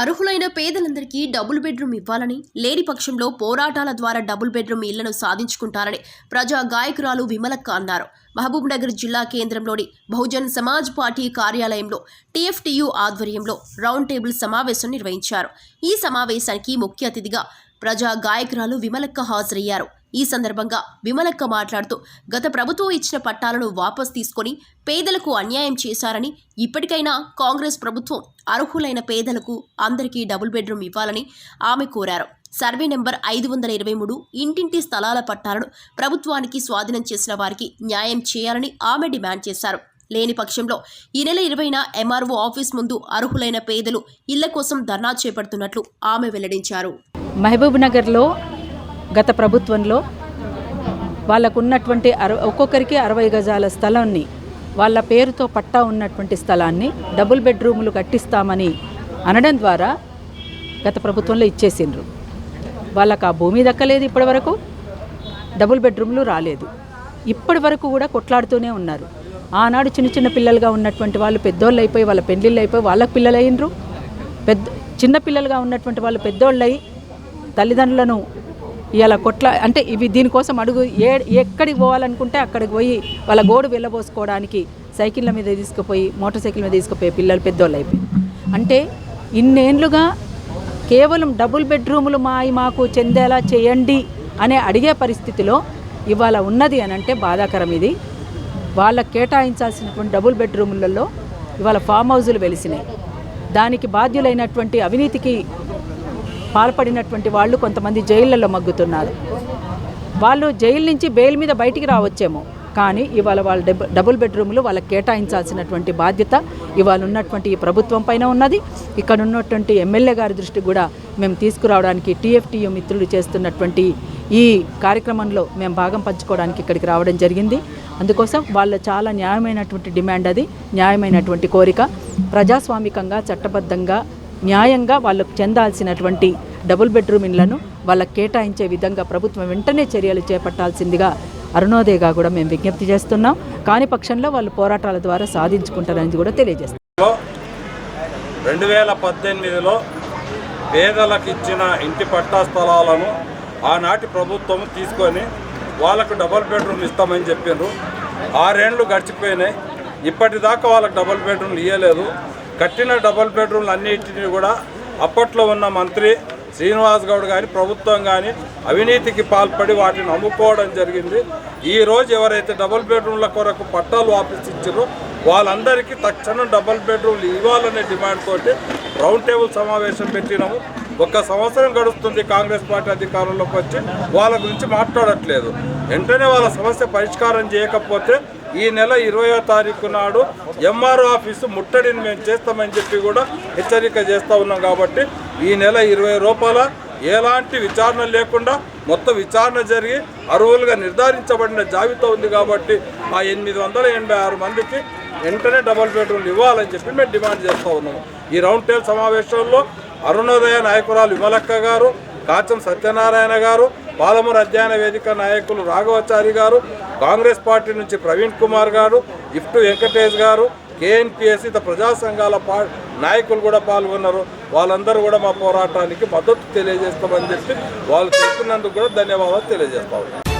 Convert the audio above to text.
అర్హులైన పేదలందరికీ double bedroom ఇవ్వాలని లేని పక్షంలో పోరాటాల ద్వారా డబుల్ బెడ్రూమ్ ఇళ్ళను సాధించుకుంటారని ప్రజా గాయకురాలు విమలక్క అన్నారు. మహబూబ్ నగర్ జిల్లా కేంద్రంలోని బహుజన్ సమాజ్ పార్టీ కార్యాలయంలో టీఎఫ్టీయూ ఆధ్వర్యంలో రౌండ్ టేబుల్ సమావేశం నిర్వహించారు. ఈ సమావేశానికి ముఖ్య అతిథిగా ప్రజా గాయకురాలు విమలక్క హాజరయ్యారు. ఈ సందర్భంగా విమలక్క మాట్లాడుతూ గత ప్రభుత్వం ఇచ్చిన పట్టాలను వాపస్ తీసుకొని పేదలకు అన్యాయం చేశారని ఇప్పటికైనా కాంగ్రెస్ ప్రభుత్వం అర్హులైన పేదలకు అందరికీ డబుల్ బెడ్రూమ్ ఇవ్వాలని ఆమె కోరారు. సర్వే నెంబర్ ఐదు వందల ఇరవై మూడు ఇంటింటి స్థలాల పట్టాలను ప్రభుత్వానికి స్వాధీనం చేసిన వారికి న్యాయం చేయాలని ఆమె డిమాండ్ చేశారు. లేని పక్షంలో ఈ నెల ఇరవైన ఎంఆర్ఓ ఆఫీస్ ముందు అర్హులైన పేదలు ఇళ్ళ కోసం ధర్నా చేపడుతున్నట్లు ఆమె వెల్లడించారు. మహబూబ్ నగర్లో గత ప్రభుత్వంలో వాళ్ళకున్నటువంటి అర ఒక్కొక్కరికి అరవై గజాల స్థలాన్ని వాళ్ళ పేరుతో పట్టా ఉన్నటువంటి స్థలాన్ని డబుల్ బెడ్రూములు కట్టిస్తామని అనడం ద్వారా గత ప్రభుత్వంలో ఇచ్చేసిండ్రు. వాళ్ళకు ఆ భూమి దక్కలేదు ఇప్పటివరకు డబుల్ బెడ్రూమ్లు రాలేదు. ఇప్పటి వరకు కూడా కొట్లాడుతూనే ఉన్నారు. ఆనాడు చిన్న చిన్న పిల్లలుగా ఉన్నటువంటి వాళ్ళు పెద్దోళ్ళు అయిపోయి వాళ్ళ పెళ్ళిళ్ళు అయిపోయి వాళ్ళకి పిల్లలు అయినరు పెద్ద చిన్నపిల్లలుగా ఉన్నటువంటి వాళ్ళు పెద్దోళ్ళు అయి తల్లిదండ్రులను ఇలా కొట్ల అంటే ఇవి దీనికోసం అడుగు ఏ ఎక్కడికి పోవాలనుకుంటే అక్కడికి పోయి వాళ్ళ గోడు వెళ్ళబోసుకోవడానికి సైకిళ్ళ మీద తీసుకుపోయి మోటార్ సైకిల్ మీద తీసుకుపోయి పిల్లలు పెద్దోళ్ళు అయిపోయి అంటే ఇన్నేండ్లుగా కేవలం డబుల్ బెడ్రూములు మాయి మాకు చెందేలా చేయండి అనే అడిగే పరిస్థితిలో ఇవాళ ఉన్నది అని అంటే బాధాకరం ఇది. వాళ్ళకి కేటాయించాల్సినటువంటి డబుల్ బెడ్రూములలో ఇవాళ ఫామ్ హౌజులు వెలిసినాయి. దానికి బాధ్యులైనటువంటి అవినీతికి పాల్పడినటువంటి వాళ్ళు కొంతమంది జైళ్ళల్లో మగ్గుతున్నారు. వాళ్ళు జైలు నుంచి బెయిల్ మీద బయటికి రావచ్చేమో కానీ ఇవాళ వాళ్ళ డబ్ డబుల్ బెడ్రూమ్లు వాళ్ళకి కేటాయించాల్సినటువంటి బాధ్యత ఇవాళ ఉన్నటువంటి ఈ ప్రభుత్వం పైన ఉన్నది. ఇక్కడ ఉన్నటువంటి ఎమ్మెల్యే గారి దృష్టి కూడా మేము తీసుకురావడానికి టీఎఫ్టీయు మిత్రులు చేస్తున్నటువంటి ఈ కార్యక్రమంలో మేము భాగం పంచుకోవడానికి ఇక్కడికి రావడం జరిగింది. అందుకోసం వాళ్ళ చాలా న్యాయమైనటువంటి డిమాండ్ అది న్యాయమైనటువంటి కోరిక. ప్రజాస్వామికంగా చట్టబద్ధంగా న్యాయంగా వాళ్ళకు చెందాల్సినటువంటి డబుల్ బెడ్రూమ్ ఇండ్లను వాళ్ళకి కేటాయించే విధంగా ప్రభుత్వం వెంటనే చర్యలు చేపట్టాల్సిందిగా అరుణోదయగా కూడా మేము విజ్ఞప్తి చేస్తున్నాం. కాని పక్షంలో వాళ్ళు పోరాటాల ద్వారా సాధించుకుంటారని కూడా తెలియజేస్తాం రెండు వేల పద్దెనిమిదిలో పేదలకు ఇచ్చిన ఇంటి పట్టా స్థలాలను ఆనాటి ప్రభుత్వం తీసుకొని వాళ్ళకు డబుల్ బెడ్రూమ్ ఇస్తామని చెప్పిండ్రు. ఆరేండ్లు గడిచిపోయినాయి. ఇప్పటిదాకా వాళ్ళకి డబుల్ బెడ్రూమ్లు ఇవ్వలేదు కట్టిన డబుల్ బెడ్రూమ్లు అన్నింటినీ కూడా అప్పట్లో ఉన్న మంత్రి శ్రీనివాస్ గౌడ్ కానీ ప్రభుత్వం కానీ అవినీతికి పాల్పడి వాటిని అమ్ముకోవడం జరిగింది. ఈరోజు ఎవరైతే డబుల్ బెడ్రూమ్ల కొరకు పట్టాలు వాపస్ వాళ్ళందరికీ తక్షణం డబుల్ బెడ్రూమ్లు ఇవ్వాలనే డిమాండ్ తోటి రౌండ్ టేబుల్ సమావేశం పెట్టినాము. ఒక సంవత్సరం గడుస్తుంది కాంగ్రెస్ పార్టీ అధికారంలోకి వచ్చి వాళ్ళ గురించి మాట్లాడట్లేదు. వెంటనే వాళ్ళ సమస్య పరిష్కారం చేయకపోతే ఈ నెల ఇరవయో తారీఖు నాడు ఎంఆర్ఓ ఆఫీసు ముట్టడిని మేము చేస్తామని చెప్పి కూడా హెచ్చరిక చేస్తూ ఉన్నాం కాబట్టి ఈ నెల ఇరవై రూపాయల ఎలాంటి విచారణ లేకుండా మొత్తం విచారణ జరిగి అర్హులుగా నిర్ధారించబడిన జాబితా ఉంది కాబట్టి ఆ ఎనిమిది వందల ఎనభై ఆరు మందికి వెంటనే డబల్ బెడ్రూమ్లు ఇవ్వాలని చెప్పి మేము డిమాండ్ చేస్తూ ఉన్నాము ఈ రౌండ్ టేబుల్ సమావేశంలో అరుణోదయ నాయకురాలు విమలక్క గారు కాచం సత్యనారాయణ గారు పాలమూరు అధ్యయన వేదిక నాయకులు రాఘవచారి గారు కాంగ్రెస్ పార్టీ నుంచి ప్రవీణ్ కుమార్ గారు ఇఫ్టు వెంకటేష్ గారు కేఎన్పిఎస్ ఇతర ప్రజా సంఘాల పా నాయకులు కూడా పాల్గొన్నారు. వాళ్ళందరూ కూడా మా పోరాటానికి మద్దతు తెలియజేస్తామని చెప్పి వాళ్ళు చెప్పినందుకు కూడా ధన్యవాదాలు తెలియజేస్తా